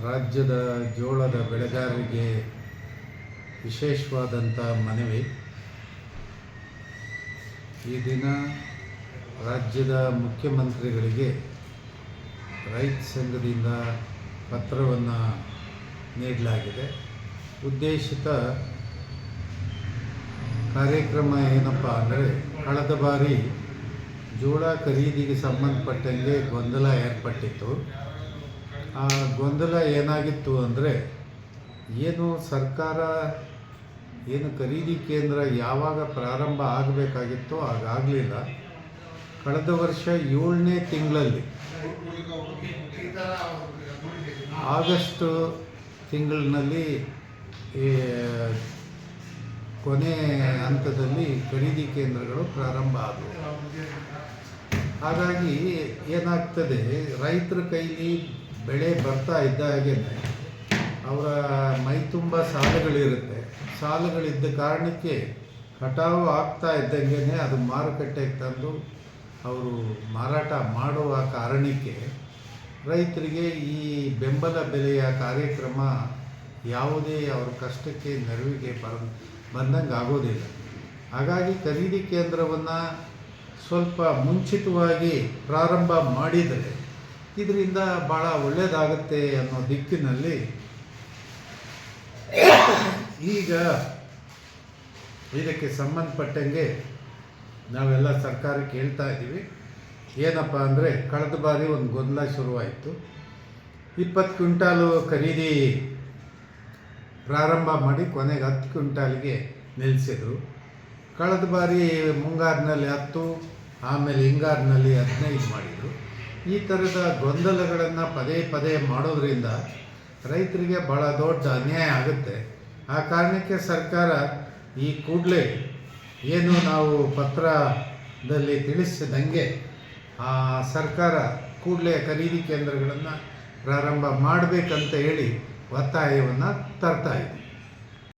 ರಾಜ್ಯದ ಜೋಳದ ಬೆಳೆಗಾರರಿಗೆ ವಿಶೇಷವಾದಂಥ ಮನವಿ. ಈ ದಿನ ರಾಜ್ಯದ ಮುಖ್ಯಮಂತ್ರಿಗಳಿಗೆ ರೈತ ಸಂಘದಿಂದ ಪತ್ರವನ್ನು ನೀಡಲಾಗಿದೆ. ಉದ್ದೇಶಿತ ಕಾರ್ಯಕ್ರಮ ಏನಪ್ಪ ಅಂದರೆ, ಕಳೆದ ಬಾರಿ ಜೋಳ ಖರೀದಿಗೆ ಸಂಬಂಧಪಟ್ಟಂಗೆ ಗೊಂದಲ ಏರ್ಪಟ್ಟಿತ್ತು. ಆ ಗೊಂದಲ ಏನಾಗಿತ್ತು ಅಂದರೆ ಏನು ಸರ್ಕಾರ ಏನು ಖರೀದಿ ಕೇಂದ್ರ ಯಾವಾಗ ಪ್ರಾರಂಭ ಆಗಬೇಕಾಗಿತ್ತೋ ಆಗಾಗಲಿಲ್ಲ ಕಳೆದ ವರ್ಷ ಏಳನೇ ತಿಂಗಳಲ್ಲಿ ಆಗಸ್ಟ್ ತಿಂಗಳಿನಲ್ಲಿ ಕೊನೆ ಹಂತದಲ್ಲಿ ಖರೀದಿ ಕೇಂದ್ರಗಳು ಪ್ರಾರಂಭ ಆದವು. ಹಾಗಾಗಿ ಏನಾಗ್ತದೆ, ರೈತರ ಕೈಲಿ ಬೆಳೆ ಬರ್ತಾ ಇದ್ದ ಹಾಗೆ ಅವರ ಮೈ ತುಂಬ ಸಾಲಗಳಿರುತ್ತೆ. ಸಾಲಗಳಿದ್ದ ಕಾರಣಕ್ಕೆ ಕಟಾವು ಆಗ್ತಾ ಇದ್ದಂಗೆ ಅದು ಮಾರುಕಟ್ಟೆಗೆ ತಂದು ಅವರು ಮಾರಾಟ ಮಾಡುವ ಕಾರಣಕ್ಕೆ ರೈತರಿಗೆ ಈ ಬೆಂಬಲ ಬೆಲೆಯ ಕಾರ್ಯಕ್ರಮ ಯಾವುದೇ ಅವರ ಕಷ್ಟಕ್ಕೆ ನೆರವಿಗೆ ಬರ, ಬಂದಂಗೆ ಆಗೋದಿಲ್ಲ. ಹಾಗಾಗಿ ಖರೀದಿ ಕೇಂದ್ರವನ್ನು ಸ್ವಲ್ಪ ಮುಂಚಿತವಾಗಿ ಪ್ರಾರಂಭ ಮಾಡಿದರೆ ಇದರಿಂದ ಭಾಳ ಒಳ್ಳೆಯದಾಗುತ್ತೆ ಅನ್ನೋ ದಿಕ್ಕಿನಲ್ಲಿ ಈಗ ಇದಕ್ಕೆ ಸಂಬಂಧಪಟ್ಟಂಗೆ ನಾವೆಲ್ಲ ಸರ್ಕಾರಕ್ಕೆ ಹೇಳ್ತಾ ಇದ್ದೀವಿ. ಏನಪ್ಪ ಅಂದರೆ ಕಳೆದ ಬಾರಿ ಒಂದು ಗೊಂದಲ ಶುರುವಾಯಿತು. ಇಪ್ಪತ್ತು ಕ್ವಿಂಟಾಲು ಖರೀದಿ ಪ್ರಾರಂಭ ಮಾಡಿ ಕೊನೆಗೆ ಹತ್ತು ಕ್ವಿಂಟಾಲಿಗೆ ನಿಲ್ಲಿಸಿದರು ಕಳೆದ ಬಾರಿ ಮುಂಗಾರಿನಲ್ಲಿ ಹತ್ತು, ಆಮೇಲೆ ಹಿಂಗಾರಿನಲ್ಲಿ ಹದಿನೈದು ಮಾಡಿದರು. ಈ ಥರದ ಗೊಂದಲಗಳನ್ನು ಪದೇ ಪದೇ ಮಾಡೋದ್ರಿಂದ ರೈತರಿಗೆ ಭಾಳ ದೊಡ್ಡ ಅನ್ಯಾಯ ಆಗುತ್ತೆ. ಆ ಕಾರಣಕ್ಕೆ ಸರ್ಕಾರ ಈ ಕೂಡಲೇ ಏನು ನಾವು ಪತ್ರದಲ್ಲಿ ತಿಳಿಸಿದಂಗೆ ಆ ಸರ್ಕಾರ ಕೂಡಲೇ ಖರೀದಿ ಕೇಂದ್ರಗಳನ್ನು ಪ್ರಾರಂಭ ಮಾಡಬೇಕಂತ ಹೇಳಿ ಒತ್ತಾಯವನ್ನು ತರ್ತಾ